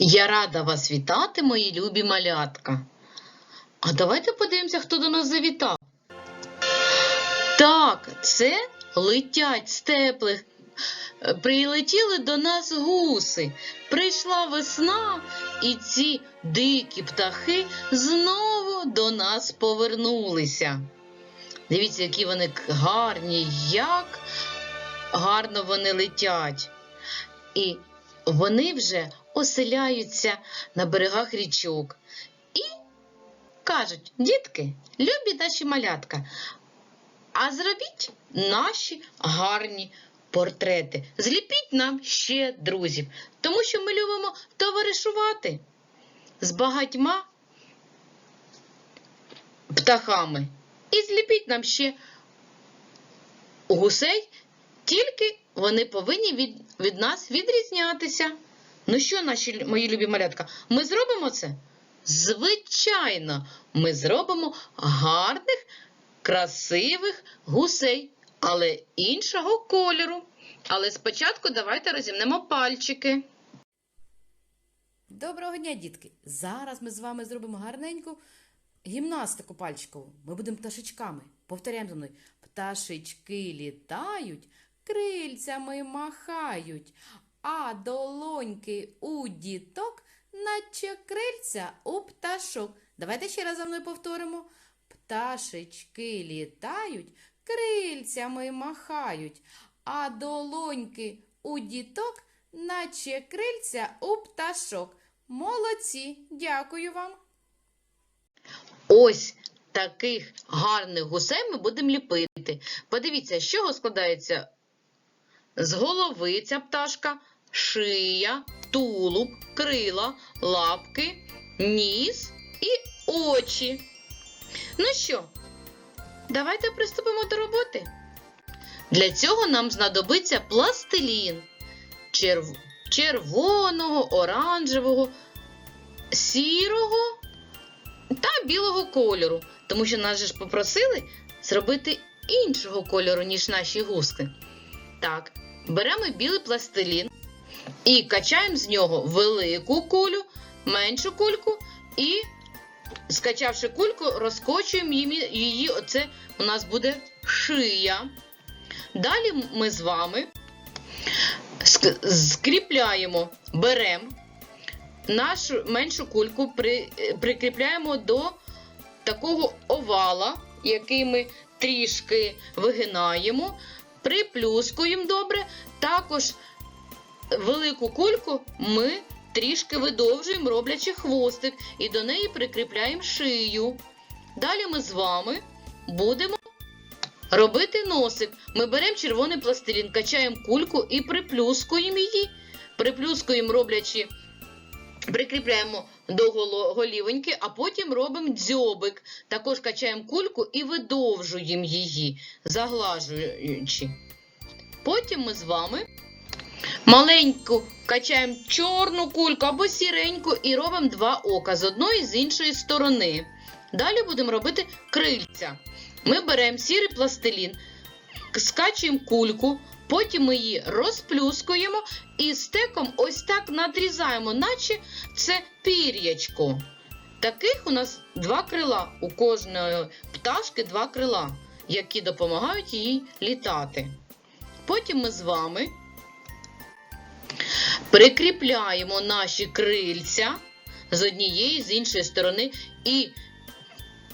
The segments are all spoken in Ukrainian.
Я рада вас вітати, мої любі малятка. А давайте подивимося, хто до нас завітав. Так, це летять з теплих. Е, Прилетіли до нас гуси. Прийшла весна, і ці дикі птахи знову до нас повернулися. Дивіться, які вони гарні, як гарно вони летять. І вони вже оселяються на берегах річок. І кажуть, дітки, любі наші малятка, а зробіть наші гарні портрети. Зліпіть нам ще друзів, тому що ми любимо товаришувати з багатьма птахами. І зліпіть нам ще гусей, тільки вони повинні від, від нас відрізнятися. Ну що, наші мої любі малятка, ми зробимо це? Звичайно, ми зробимо гарних, красивих гусей, але іншого кольору. Але спочатку давайте розімнемо пальчики. Доброго дня, дітки! Зараз ми з вами зробимо гарненьку гімнастику пальчикову. Ми будемо пташечками. Повторяємо за мною. Пташечки літають, крильцями махають, а долоньки у діток, наче крильця у пташок. Давайте ще раз за мною повторимо. Пташечки літають, крильцями махають, а долоньки у діток, наче крильця у пташок. Молодці, дякую вам. Ось таких гарних гусей ми будемо ліпити. Подивіться, з чого складається з голови ця пташка, шия, тулуб, крила, лапки, ніс і очі. Ну що, давайте приступимо до роботи. Для цього нам знадобиться пластилін черв- червоного, оранжевого, сірого та білого кольору, тому що нас же ж попросили зробити іншого кольору, ніж наші гуски. Так, беремо білий пластилін і качаємо з нього велику кулю, меншу кульку і, скачавши кульку, розкочуємо її, оце у нас буде шия. Далі ми з вами ск- скріпляємо, беремо нашу меншу кульку при, прикріпляємо до такого овала, який ми трішки вигинаємо, приплюскуємо добре. Також велику кульку ми трішки видовжуємо, роблячи хвостик, і до неї прикріпляємо шию. Далі ми з вами будемо робити носик. Ми беремо червоний пластилін, качаємо кульку і приплюскуємо її. Приплюскуємо, роблячи прикріпляємо до голівоньки, а потім робимо дзьобик. Також качаємо кульку і видовжуємо її, заглажуючи. Потім ми з вами маленьку качаємо чорну кульку або сіреньку і робимо два ока з одної і з іншої сторони. Далі будемо робити крильця. Ми беремо сірий пластилін, скачуємо кульку, потім ми її розплюскуємо і стеком ось так надрізаємо, наче це пір'ячко. Таких у нас два крила. У кожної пташки два крила, які допомагають їй літати. Потім ми з вами прикріпляємо наші крильця з однієї, з іншої сторони і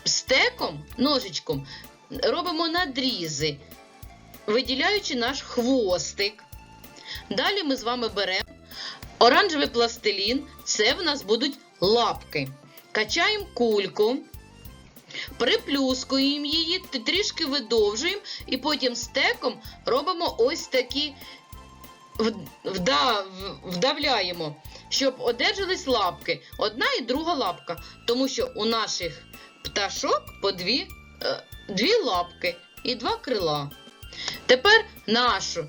стеком, ножичком робимо надрізи, виділяючи наш хвостик. Далі ми з вами беремо оранжевий пластилін, це в нас будуть лапки. Качаємо кульку, приплюскуємо її, трішки видовжуємо, і потім стеком робимо ось такі вдавляємо, щоб одержались лапки. Одна і друга лапка. Тому що у наших пташок по дві, е, дві лапки і два крила. Тепер нашу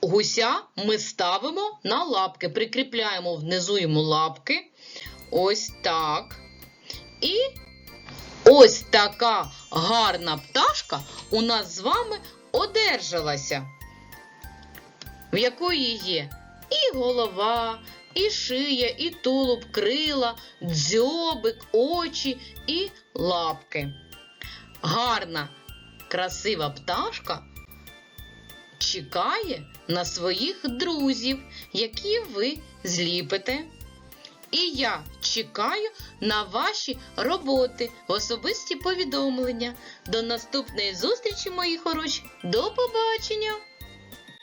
гуся ми ставимо на лапки, прикріпляємо внизу йому лапки. Ось так. І ось така гарна пташка у нас з вами одержалася, в якої є і голова, і шия, і тулуб, крила, дзьобик, очі і лапки. Гарна, красива пташка чекає на своїх друзів, які ви зліпите. І я чекаю на ваші роботи особисті повідомлення. До наступної зустрічі, мої хороші. До побачення!